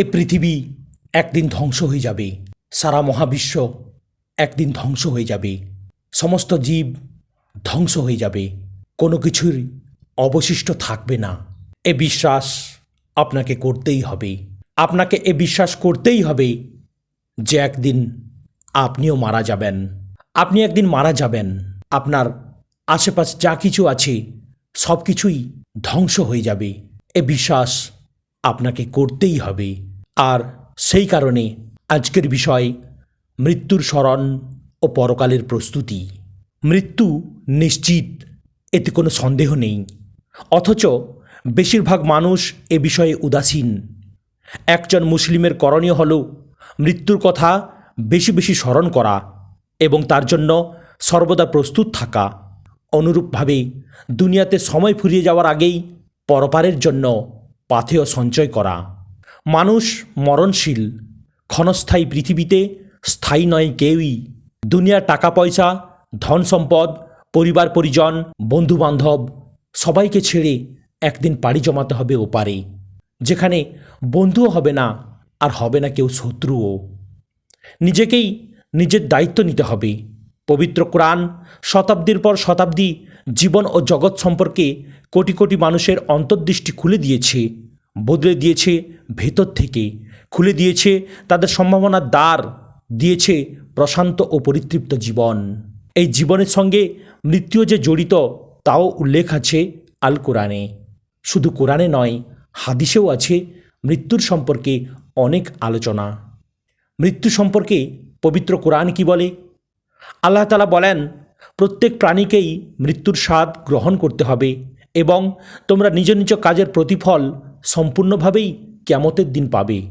এ পৃথিবী একদিন ধ্বংস হয়ে যাবে। সারা মহাবিশ্ব একদিন ধ্বংস হয়ে যাবে। সমস্ত জীব ধ্বংস হয়ে যাবে। কোনো কিছুর অবশিষ্ট থাকবে না। এ বিশ্বাস আপনাকে করতেই হবে। আপনাকে এ বিশ্বাস করতেই হবে যে একদিন আপনিও মারা যাবেন। আপনি একদিন মারা যাবেন। আপনার আশেপাশ যা কিছু আছে সব কিছুই ধ্বংস হয়ে যাবে। এ বিশ্বাস আপনাকে করতেই হবে। আর সেই কারণে আজকের বিষয় মৃত্যুর স্মরণ ও পরকালের প্রস্তুতি। মৃত্যু নিশ্চিত, এতে কোনো সন্দেহ নেই। অথচ বেশিরভাগ মানুষ এ বিষয়ে উদাসীন। একজন মুসলিমের করণীয় হল মৃত্যুর কথা বেশি বেশি স্মরণ করা এবং তার জন্য সর্বদা প্রস্তুত থাকা। অনুরূপভাবে দুনিয়াতে সময় ফুরিয়ে যাওয়ার আগেই পরপারের জন্য পাথেয় সঞ্চয় করা। মানুষ মরণশীল। ক্ষণস্থায়ী পৃথিবীতে স্থায়ী নয় কেউই। দুনিয়ার টাকা পয়সা ধন সম্পদ পরিবার, পরিজন, বন্ধুবান্ধব, সবাইকে ছেড়ে একদিন পাড়ি জমাতে হবে ওপারে, যেখানে বন্ধুও হবে না আর হবে না কেউ শত্রুও। নিজেকেই নিজের দায়িত্ব নিতে হবে। পবিত্র কোরআন শতাব্দীর পর শতাব্দী জীবন ও জগৎ সম্পর্কে কোটি কোটি মানুষের অন্তর্দৃষ্টি খুলে দিয়েছে, বদলে দিয়েছে ভেতর থেকে খুলে দিয়েছে, তাদের সম্ভাবনার দ্বার দিয়েছে প্রশান্ত ও পরিতৃপ্ত জীবন। এই জীবনের সঙ্গে মৃত্যু যে জড়িত, তাও উল্লেখ আছে আল কোরআনে। শুধু কোরআনে নয়, হাদিসেও আছে মৃত্যুর সম্পর্কে অনেক আলোচনা। মৃত্যু সম্পর্কে পবিত্র কোরআন কি বলে? আল্লাহ তালা বলেন, প্রত্যেক প্রাণীকেই মৃত্যুর স্বাদ গ্রহণ করতে হবে এবং তোমরা নিজ নিজ কাজের প্রতিফল সম্পূর্ণভাবেই ক্যামতের দিন পাবে।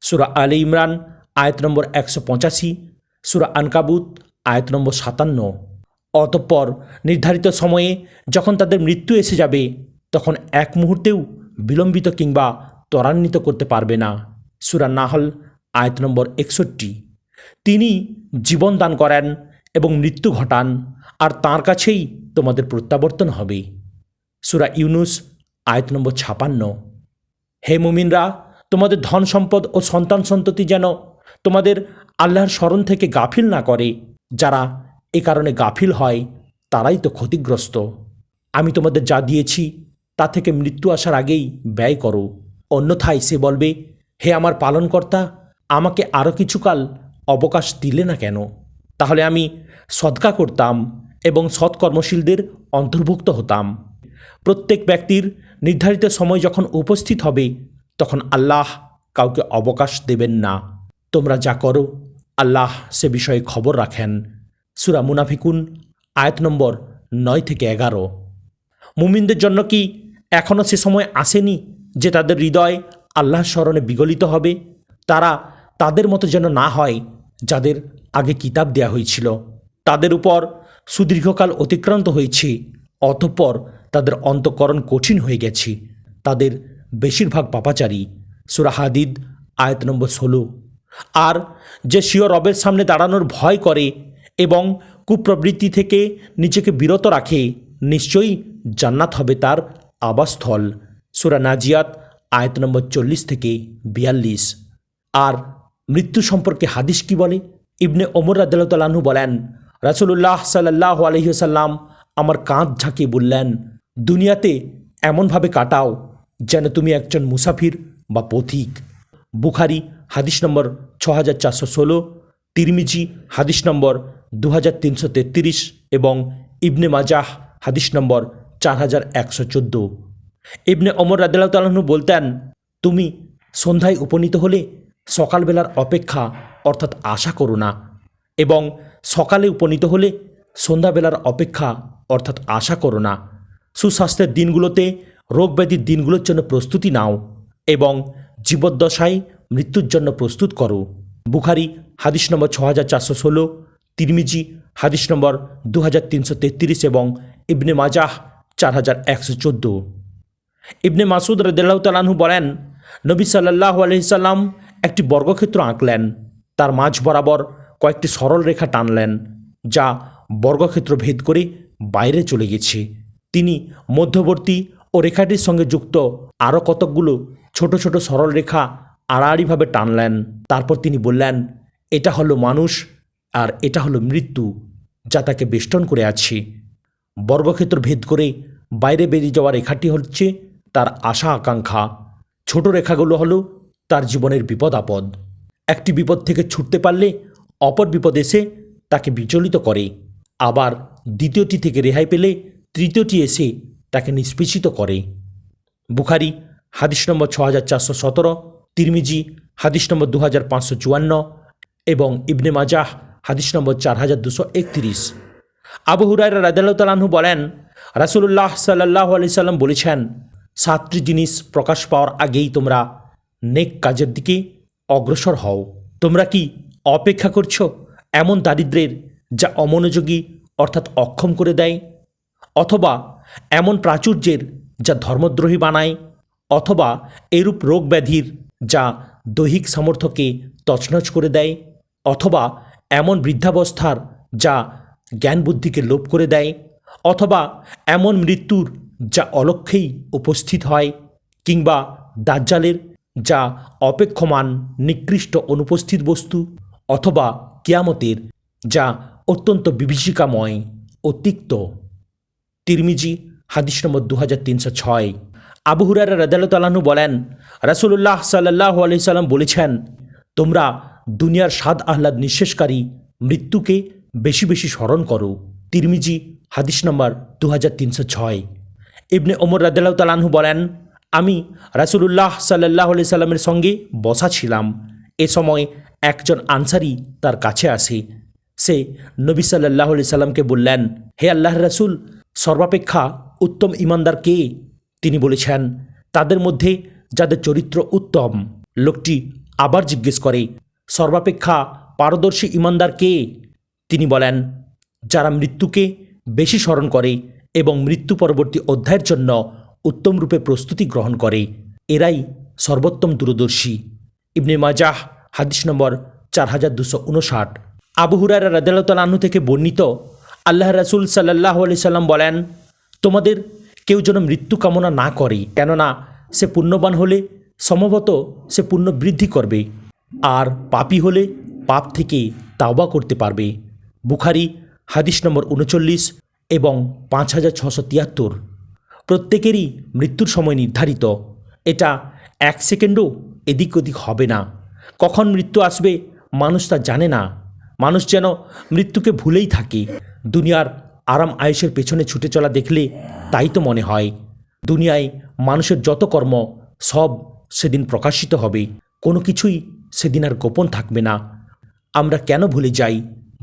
সুরা আলে ইমরান, আয়াত নম্বর একশো পঁচাশি, সুরা আনকাবুত, আয়াত নম্বর সাতান্ন। অতঃপর নির্ধারিত সময়ে যখন তাদের মৃত্যু এসে যাবে, তখন এক মুহূর্তেও বিলম্বিত কিংবা ত্বরান্বিত করতে পারবে না। সুরা নাহল, আয়াত নম্বর একষট্টি। তিনি জীবন দান করেন এবং মৃত্যু ঘটান, আর তার কাছেই তোমাদের প্রত্যাবর্তন হবে। সুরা ইউনুস, আয়াত নম্বর ছাপান্ন। হে মুমিনরা, তোমাদের ধন সম্পদ ও সন্তান সন্ততি যেন তোমাদের আল্লাহর স্মরণ থেকে গাফিল না করে। যারা এ কারণে গাফিল হয়, তারাই তো ক্ষতিগ্রস্ত। আমি তোমাদের যা দিয়েছি, তা থেকে মৃত্যু আসার আগেই ব্যয় করো। অন্যথায় সে বলবে, হে আমার পালনকর্তা, আমাকে আরও কিছুকাল অবকাশ দিলে না কেন? তাহলে আমি সদকা করতাম এবং সৎকর্মশীলদের অন্তর্ভুক্ত হতাম। প্রত্যেক ব্যক্তির নির্ধারিত সময় যখন উপস্থিত হবে, তখন আল্লাহ কাউকে অবকাশ দেবেন না। তোমরা যা করো, আল্লাহ সে বিষয়ে খবর রাখেন। সুরা মুনাফিকুন, আয়াত নম্বর নয় থেকে এগারো। মুমিনদের জন্য কি এখনও সে সময় আসেনি যে তাদের হৃদয় আল্লাহর স্মরণে বিগলিত হবে? তারা তাদের মতো যেন না হয় যাদের আগে কিতাব দেয়া হয়েছিল। তাদের উপর সুদীর্ঘকাল অতিক্রান্ত হয়েছে, অতঃপর তাদের অন্তঃকরণ কঠিন হয়ে গেছে। তাদের বেশিরভাগ পাপাচারী। সুরা হাদিদ, আয়াত নম্বর ষোলো। আর যে স্বীয় রবের সামনে দাঁড়ানোর ভয় করে এবং কুপ্রবৃত্তি থেকে নিজেকে বিরত রাখে, নিশ্চয়ই জান্নাত হবে তার আবাসস্থল। সুরা নাজিয়াত, আয়াত নম্বর চল্লিশ থেকে বিয়াল্লিশ। আর মৃত্যু সম্পর্কে হাদিস কি বলে? ইবনে ওমর রাদু বলেন রাসুল্লাহ সাল্লাহ আলহিসাল্লাম আমার কাঁধ ঝাঁকিয়ে বললেন দুনিয়াতে এমনভাবে কাটাও যেন তুমি একজন মুসাফির বা পথিক। বুখারি হাদিস নম্বর ছ হাজার চারশো ষোলো, তিরমিজি হাদিস নম্বর দু হাজার তিনশো তেত্রিশ এবং ইবনে মাজাহ হাদিস নম্বর চার হাজার একশো চোদ্দ। ইবনে অমর রাদিল্লাহ তালাহনু বলতেন, তুমি সন্ধ্যায় উপনীত হলে সকালবেলার অপেক্ষা অর্থাৎ আশা করো না এবং সকালে উপনীত হলে সন্ধ্যাবেলার অপেক্ষা অর্থাৎ আশা করো না। সুস্বাস্থ্যের দিনগুলোতে, রোগব্যাধির দিনগুলোর জন্য প্রস্তুতি নাও এবং জীবদ্দশায় মৃত্যুর জন্য প্রস্তুত করো। বুখারি হাদিস নম্বর ছ হাজার চারশো ষোলো, তিরমিজি হাদিস নম্বর দু হাজার তিনশো তেত্রিশ এবং ইবনে মাজাহ চার হাজার একশো চোদ্দ। ইবনে মাসুদ রদাল্লাহ তালাহু বলেন, নবী সাল্লাহ আলহিসাল্লাম একটি বর্গক্ষেত্র আঁকলেন। তার মাঝ বরাবর কয়েকটি সরল রেখা টানলেন, যা বর্গক্ষেত্র ভেদ করে বাইরে চলে গেছে। তিনি মধ্যবর্তী ও রেখাটির সঙ্গে যুক্ত। আরও কতকগুলো ছোট ছোট সরল রেখা আড়াআড়িভাবে টানলেন। তারপর তিনি বললেন, এটা হলো মানুষ আর এটা হলো মৃত্যু, যা তাকে বেষ্টন করে আছে। বর্গক্ষেত্র ভেদ করে বাইরে বেরিয়ে যাওয়া রেখাটি হচ্ছে তার আশা আকাঙ্ক্ষা। ছোট রেখাগুলো হলো তার জীবনের বিপদ আপদ। একটি বিপদ থেকে ছুটতে পারলে অপর বিপদ এসে তাকে বিচলিত করে। আবার দ্বিতীয়টি থেকে রেহাই পেলে তৃতীয়টি এসে তাকে নিষ্পেষিত করে। বুখারি, হাদিস নম্বর ছ হাজার চারশো সতেরো, তিরমিজি, হাদিস নম্বর দু হাজার পাঁচশো চুয়ান্ন এবং ইবনে মাজাহ, হাদিস নম্বর চার হাজার দুশো একত্রিশ। আবু হুরায়রা রাদালতালাহু বলেন রাসুল্লাহ সাল্লাহ আলি সাল্লাম বলেছেন, সাতটি জিনিস প্রকাশ পাওয়ার আগেই তোমরা নেক কাজের দিকে অগ্রসর হও। তোমরা কি অপেক্ষা করছ এমন দারিদ্রের যা অমনোযোগী অর্থাৎ অক্ষম করে দেয়? অথবা এমন প্রাচুর্যের যা ধর্মদ্রোহী বানায়, অথবা এরূপ রোগ ব্যাধির যা দৈহিক সামর্থ্যকে তছনছ করে দেয়, অথবা এমন বৃদ্ধাবস্থার যা জ্ঞান বুদ্ধিকে লোপ করে দেয়, অথবা এমন মৃত্যুর যা অলক্ষেই উপস্থিত হয়, কিংবা দাজ্জালের যা অপেক্ষমান নিকৃষ্ট অনুপস্থিত বস্তু, অথবা কিয়ামতের যা অত্যন্ত বিভীষিকাময় ও তিক্ত তিরমিজি, হাদিস নম্বর দু হাজার তিনশো ছয়। আবু হুরারা রাদালতালাহু বলেন রাসুল্লাহ সাল্লাহ আলি সাল্লাম বলেছেন, তোমরা দুনিয়ার স্বাদ আহ্লাদ নিঃশেষকারী মৃত্যুকে বেশি বেশি স্মরণ করো। তিরমিজি, হাদিস নম্বর দু হাজার তিনশো ছয়। ইবনে ওমর রাদাল্লাহ তালাহু বলেন, আমি রাসুলুল্লাহ সাল্লাহ আলি সাল্লামের সঙ্গে বসা ছিলাম। এ সময় একজন আনসারি তার কাছে আসে। সে নবী সাল্লাহ আলি সাল্লামকে বললেন, হে আল্লাহ রাসুল সর্বাপেক্ষা উত্তম ইমানদার কে? তিনি বলেছেন, তাদের মধ্যে যাদের চরিত্র উত্তম, লোকটি আবার জিজ্ঞেস করে, সর্বাপেক্ষা পারদর্শী ইমানদার কে? তিনি বলেন, যারা মৃত্যুকে বেশি স্মরণ করে এবং মৃত্যু পরবর্তী অধ্যায়ের জন্য উত্তম রূপে প্রস্তুতি গ্রহণ করে, এরাই সর্বোত্তম দূরদর্শী। ইবনে মাজাহ, হাদিস নম্বর চার হাজার দুশো উনষাট। আবু হুরারা রাদালতালাহু থেকে বর্ণিত আল্লাহ রাসুল সাল্লাহ আলি সাল্লাম বলেন, তোমাদের কেউ যেন মৃত্যু কামনা না করে, কেননা সে পুণ্যবান হলে সম্ভবত সে পুণ্য বৃদ্ধি করবে, আর পাপী হলে পাপ থেকে তাওবা করতে পারবে। বুখারি, হাদিস নম্বর উনচল্লিশ এবং পাঁচ হাজার ছশো তিয়াত্তর। প্রত্যেকেরই মৃত্যুর সময় নির্ধারিত। এটা এক সেকেন্ডও এদিক ওদিক হবে না। কখন মৃত্যু আসবে মানুষ তা জানে না। মানুষ যেন মৃত্যুকে ভুলেই থাকে। দুনিয়ার আরাম আয়েসের পেছনে ছুটে চলা দেখলে তাই তো মনে হয়, দুনিয়ায় মানুষের যত কর্ম, সব সেদিন প্রকাশিত হবে। কোনো কিছুই সেদিন আর গোপন থাকবে না। আমরা কেন ভুলে যাই?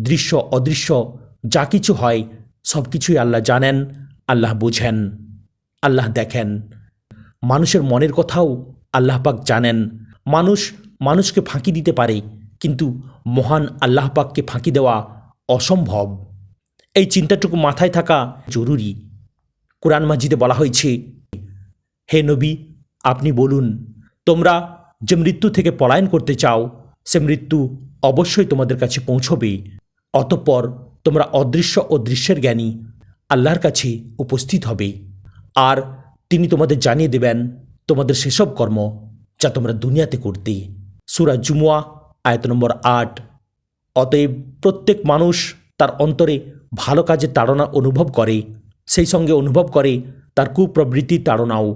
দৃশ্য, অদৃশ্য, যা কিছু হয়, সব কিছুই আল্লাহ জানেন, আল্লাহ বোঝেন, আল্লাহ দেখেন। মানুষের মনের কথাও আল্লাহ পাক জানেন। মানুষ মানুষকে ফাঁকি দিতে পারে কিন্তু মহান আল্লাহ পাককে ফাঁকি দেওয়া অসম্ভব। এই চিন্তাটুকু মাথায় থাকা জরুরি। কোরআন মাজিদে বলা হয়েছে, হে নবী, আপনি বলুন, তোমরা যে মৃত্যু থেকে পলায়ন করতে চাও, সে মৃত্যু অবশ্যই তোমাদের কাছে পৌঁছবে। অতঃপর তোমরা অদৃশ্য ও দৃশ্যের জ্ঞানী আল্লাহর কাছে উপস্থিত হবে। আর তিনি তোমাদের জানিয়ে দেবেন, তোমাদের সেসব কর্ম যা তোমরা দুনিয়াতে করতে। সুরা জুমুয়া আয়ত নম্বর আট। অতএব প্রত্যেক মানুষ তার অন্তরে ভালো কাজের তাড়না অনুভব করে, সেই সঙ্গে অনুভব করে তার কুপ্রবৃত্তির তাড়নাও।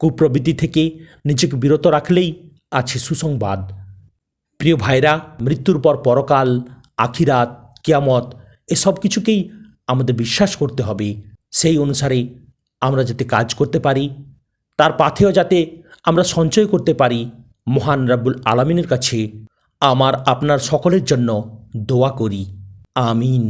কুপ্রবৃত্তি থেকে নিজেকে বিরত রাখলেই আছে সুসংবাদ। প্রিয় ভাইরা, মৃত্যুর পর পরকাল, আখিরাত, কিয়ামত এসব কিছুকেই আমাদের বিশ্বাস করতে হবে। সেই অনুসারে আমরা যাতে কাজ করতে পারি, তার পাথেও যাতে আমরা সঞ্চয় করতে পারি মহান রাব্বুল আলমিনের কাছে। আমার আপনার সকলের জন্য দোয়া করি। আমিন।